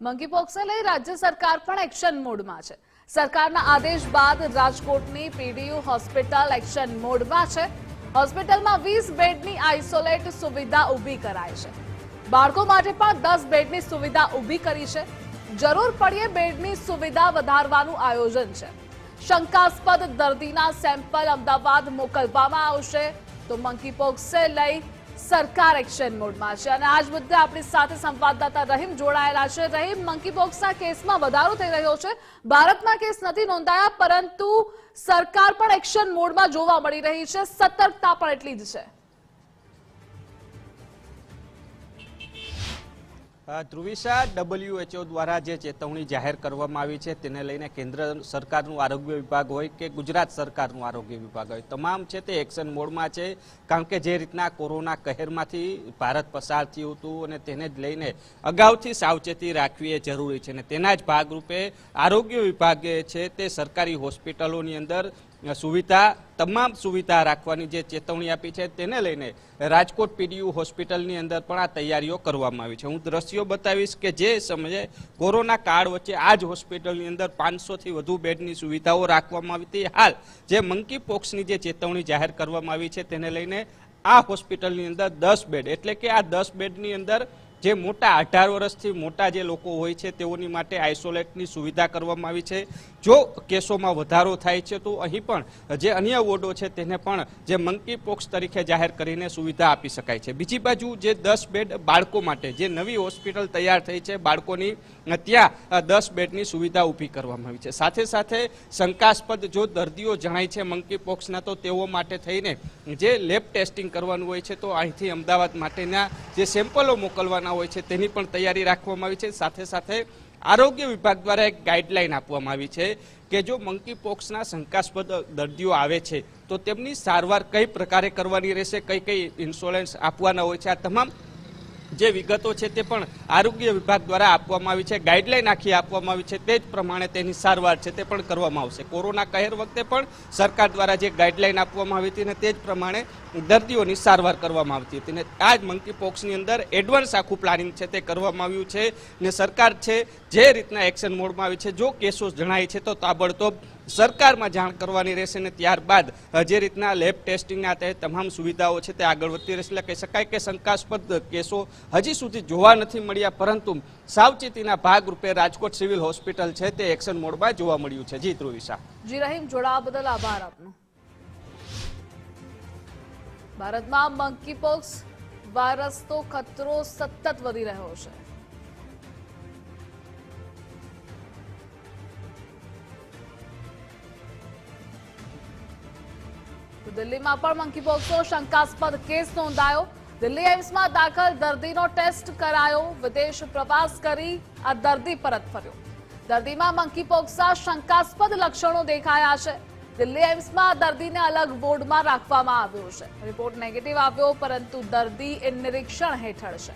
મંકીપોક્સને લઈ રાજ્ય સરકાર પણ એક્શન મોડમાં છે. સરકારના આદેશ બાદ રાજકોટની પીડીયુ હોસ્પિટલ એક્શન મોડમાં છે. હોસ્પિટલમાં વીસ બેડની આઇસોલેટ સુવિધા ઊભી કરાય છે. બાળકો માટે પણ દસ બેડની સુવિધા ઊભી કરી છે. જરૂર પડીએ બેડની સુવિધા વધારવાનું આયોજન છે. શંકાસ્પદ દર્દીના સેમ્પલ અમદાવાદ મોકલવામાં આવશે. તો મંકીપોક્સને લઈ સરકાર એક્શન મોડમાં છે અને આજ મુદ્દે આપણી સાથે સંવાદદાતા રહીમ જોડાયેલા છે. રહીમ મંકીબોક્સના કેસમાં વધારો થઈ રહ્યો છે. ભારતમાં કેસ નથી નોંધાયા, પરંતુ સરકાર પણ એક્શન મોડમાં જોવા મળી રહી છે. સતર્કતા પણ એટલી જ છે. ધ્રુવિશા ડબલ્યુએચઓ દ્વારા જે ચેતવણી જાહેર કરવામાં આવી છે તેને લઈને કેન્દ્ર સરકારનું આરોગ્ય વિભાગ હોય કે ગુજરાત સરકારનું આરોગ્ય વિભાગ હોય, તમામ છે તે એક્શન મોડમાં છે, કારણ કે જે રીતના કોરોના કહેરમાંથી ભારત પસાર થયું હતું અને તેને જ લઈને અગાઉથી સાવચેતી રાખવી એ જરૂરી છે અને તેના જ ભાગરૂપે આરોગ્ય વિભાગે છે તે સરકારી હોસ્પિટલોની અંદર સુવિધા, તમામ સુવિધા રાખવાની જે ચેતવણી આપી છે તેને લઈને રાજકોટ પીડીયુ હોસ્પિટલની અંદર પણ આ તૈયારીઓ કરવામાં આવી છે. હું દ્રશ્યો બતાવીશ કે જે સમયે કોરોના કાળ વચ્ચે આ જ હોસ્પિટલની અંદર પાંચસોથી વધુ બેડની સુવિધાઓ રાખવામાં આવી હતી. હાલ જે મંકી પોક્સની જે ચેતવણી જાહેર કરવામાં આવી છે તેને લઈને આ હોસ્પિટલની અંદર દસ બેડ. એટલે કે આ દસ બેડની અંદર જે મોટા અઢાર વર્ષથી મોટા જે લોકો હોય છે, તેઓની માટે આઇસોલેટની સુવિધા કરવામાં આવી છે. જો કેસોમાં વધારો થાય છે, તો અહીં પણ જે અન્ય વોર્ડો છે, તેને પણ જે મંકી પોક્સ તરીકે જાહેર કરીને સુવિધા આપી શકાય છે. બીજી બાજુ જે દસ બેડ બાળકો માટે જે નવી હોસ્પિટલ તૈયાર થઈ છે, બાળકોની ત્યાં દસ બેડની સુવિધા ઊભી કરવામાં આવી છે. સાથે સાથે શંકાસ્પદ જો દર્દીઓ જણાય છે મંકી પોક્સના, તો તેઓ માટે થઈને જે લેબ ટેસ્ટિંગ કરવાનું હોય છે, તો અહીંથી અમદાવાદ માટેના જે સેમ્પલો મોકલવાના હોય છે, તેની પણ તૈયારી રાખવામાં આવી છે. સાથે સાથે આરોગ્ય વિભાગ દ્વારા એક ગાઈડલાઈન આપવામાં આવી છે કે જો મંકી પોક્સના શંકાસ્પદ દર્દીઓ આવે છે, તો તેમની સારવાર કઈ પ્રકારે કરવાની રહેશે કઈ કઈ ઇન્સ્યોરન્સ આપવાના હોય છે, આ તમામ જે વિગતો છે તે પણ આરોગ્ય વિભાગ દ્વારા આપવામાં આવી છે. ગાઈડલાઈન આખી આપવામાં આવી છે. તે જ પ્રમાણે તેની સારવાર છે તે પણ કરવામાં આવશે. કોરોના કહેર વખતે પણ સરકાર દ્વારા જે ગાઈડલાઈન આપવામાં આવી હતી ને તે જ પ્રમાણે દર્દીઓની સારવાર કરવામાં આવતી હતી ને આ જ મંકી પોક્સની અંદર એડવાન્સ આખું પ્લાનિંગ છે તે કરવામાં આવ્યું છે ને સરકાર છે જે રીતના એક્શન મોડમાં આવી છે. જો કેસો જણાય છે તો તાબડતોબ સરકારમાં જાણ કરવાની રહેશે ને ત્યારબાદ જે રીતના લેબ ટેસ્ટિંગના તે તમામ સુવિધાઓ છે તે આગળ વધતી રહેશે. એટલે કહી શકાય કે શંકાસ્પદ કેસો હજી સુધી જોવા નથી મળ્યા, પરંતુ સાવચેતીના ભાગરૂપે રાજકોટ સિવિલ હોસ્પિટલ છે તે એક્શન મોડમાં જોવા મળ્યું છે. જી ધ્રુવિશા જી રહીમ, જોડાવા બદલ આભાર આપનો. ભારતમાં મંકીપોક્સ વાયરસનો ખતરો સતત વધી રહ્યો છે. તો દિલ્હીમાં પણ મંકીપોક્સનો શંકાસ્પદ કેસ નોંધાયો. દિલ્હી એમ્સમાં દાખલ દર્દીનો ટેસ્ટ કરાયો. વિદેશ પ્રવાસ કરી આ દર્દી પરત ફર્યો. દર્દીમાં મંકીપોક્સના શંકાસ્પદ લક્ષણો દેખાયા છે. દિલ્હી એમ્સમાં દર્દીને અલગ વોર્ડમાં રાખવામાં આવ્યો છે. રિપોર્ટ નેગેટિવ આવ્યો, પરંતુ દર્દી એ નિરીક્ષણ હેઠળ છે.